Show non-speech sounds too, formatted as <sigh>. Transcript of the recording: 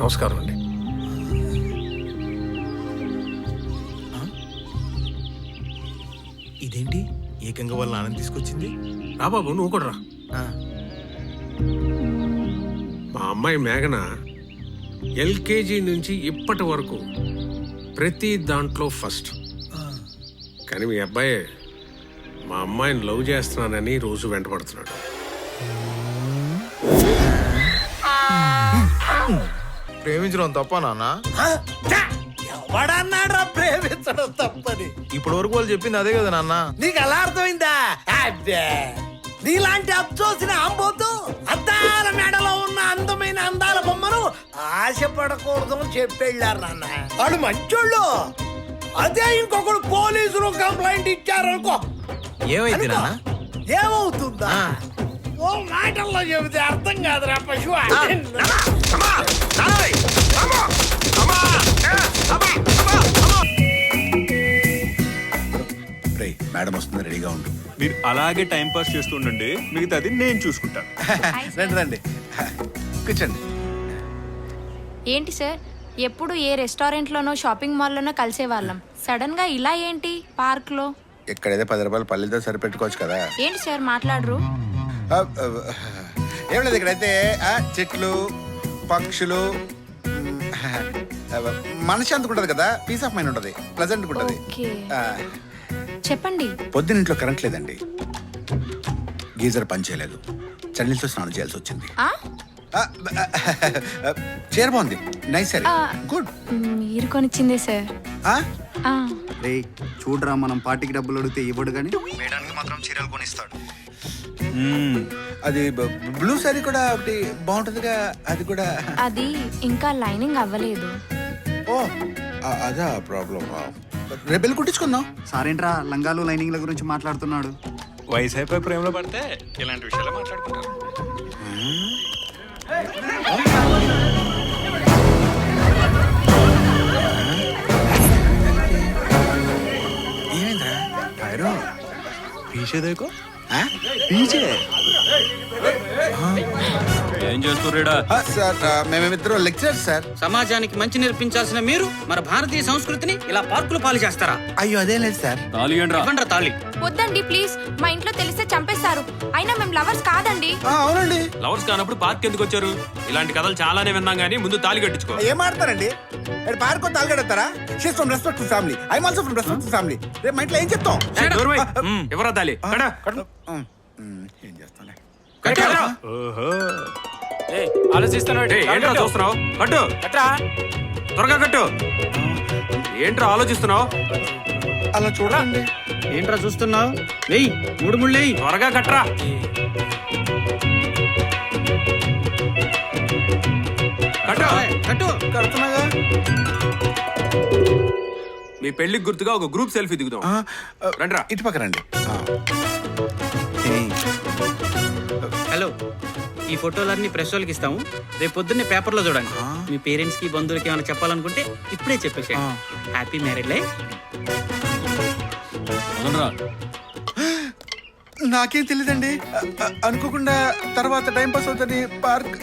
నమస్కారం అండి. ఇదేంటి? ఏకంగా వాళ్ళ నాన్న తీసుకొచ్చింది? రా బాబు నువ్వు కూడా రా. మా అమ్మాయి మేఘన ఎల్కేజీ నుంచి ఇప్పటి వరకు ప్రతి దాంట్లో ఫస్ట్. కానీ మీ అబ్బాయి మా అమ్మాయిని లవ్ చేస్తున్నానని రోజు వెంటపడుతున్నాడు ప్రేమించడం తప్ప నాన్న? ఎవడన్నాడ్రా ప్రేమించడం తప్పని? ఇప్పటి వరకు వాళ్ళు చెప్పింది అదే కదా నాన్న. నీకు ఎలా అర్థమైందా? అబ్బే! నీలాంటి అచ్చోసిన అంబోతు అద్దాల మెడలో ఉన్న అందమైన అందాల బొమ్మను ఆశపడకూడదు అని చెప్పెళ్ళారు నాన్న. వాడు మంచోళ్ళు. అదే ఇంకొకడు పోలీసులు కంప్లైంట్ ఇచ్చారనుకో. ఏమైంది అనుకో. నాన్న? ఏమవుతుందా. ఓ మాటల్లో చెబితే అర్థం కాదురా పశువు. మేడం వస్తుంది రెడీగా ఉండు. మీరు అలాగే టైం పాస్ చేస్తూ ఉండండి మిగతాది నేను చూసుకుంటాను. <laughs> రండి రండి. కూర్చోండి. ఏంటి సార్? ఎప్పుడు ఏ రెస్టారెంట్లోనో షాపింగ్ మాల్లోనో కలిసేవాళ్ళం. సడన్గా ఇలా ఏంటి? పార్క్లో ఎక్కడైతే పది రూపాయలు పల్లెలతో సరిపెట్టుకోవచ్చు కదా. ఏంటి సార్ మాట్లాడరు? ఏం లేదు ఇక్కడైతే చెట్లు పక్షులు మనశ్శాంతిగా ఉంటుంది కదా? పీస్ ఆఫ్ మైండ్ ఉంటుంది. ప్లజెంట్గా ఉంటుంది. ఓకే. చెప్పండి. పొద్దున ఇంట్లో కరెంట్ లేదండి. గీజర్ పని చేయలేదు. చన్నీళ్ళతో స్నానం చేయాల్సి వచ్చింది. ఆ? ఆ, ఆ, చీర బాగుంది. నైస్ సరే. గుడ్ మీరు కొనిచ్చిందే సార్ ఆ? ఆ, రే చూడరా మనం పార్టీకి డబ్బులు అడిగితే ఇవ్వడు కానీ మేడానికి మాత్రం చీరలు కొనిస్తాడు. మ్మ్. అది బ- బ్లూ సారీ కూడా ఒకటి బాగుంటుందిగా అది కూడా. అది ఇంకా లైనింగ్ అవ్వలేదు. ఓ ఆ- అదా ప్రాబ్లం రేపు వెళ్ళి కుట్టించుకుందాం. సారేంట్రా లంగాలు లైనింగ్ల గురించి మాట్లాడుతున్నాడు. వయసు అయిపోయి ప్రేమలో పడితే ఇలాంటి విషయాలు మాట్లాడుకుంటారు. Jairo, ¿y ese? ఏం చేస్తుర్రేడా? సార్ ఆ, మేమేమిద్దరం లెక్చరర్ సార్. సమాజానికి మంచి నేర్పించాల్సిన మీరు మన భారతీయ సంస్కృతిని ఇలా పార్కులు పాలు చేస్తారా? అయ్యో అదేం లేదు సార్. తాలి ఏంట్రా ఇవ్వండ్రా తాళి. వద్దండి ప్లీజ్. మా ఇంట్లో తెలిస్తే చంపేస్తారు. అయినా మేము లవర్స్ కాదండి. ఆ, అవునండి. లవర్స్ కానప్పుడు పార్క్ ఎందుకు వచ్చారు? ఇలాంటి కథలు చాలానే విన్నాం కానీ ముందు తాళి కట్టించుకో. ఏం ఆడతారండి park తాల్గడతారా she's from respect to family I also from respect to family రేపు మా ఇంట్లో ఏం చెప్తాం? ఎవరా తాళి? ఏం చేస్తాంలే. ఓహో. ఏయ్, ఏంట్రా చూస్తున్నావు? కట్టు. త్వరగా కట్టు. ఏంట్రా ఆలోచిస్తున్నావు? అలా చూడండి ఏంట్రా చూస్తున్నావు? వెయ్యి మూడు ముళ్ళేయి త్వరగా కట్టరా కట్టు. కట్టు. కడుతున్నాగా? మీ పెళ్ళికి గుర్తుగా ఒక గ్రూప్ సెల్ఫీ దిగుదాం. రండ్రా. ఇటు పక్క రండి. హలో ఈ ఫోటోలన్నీ ప్రెస్ వాళ్ళకి ఇస్తాము. రేపు పొద్దున్నే పేపర్లో చూడండి. మీ పేరెంట్స్కి బంధువులకి ఏమైనా చెప్పాలనుకుంటే ఇప్పుడే చెప్పేసేయండి. హ్యాపీ మ్యారేడ్ లైఫ్ నాకేం తెలియదండి అనుకోకుండా తర్వాత టైం పాస్ అవుతుంది పార్క్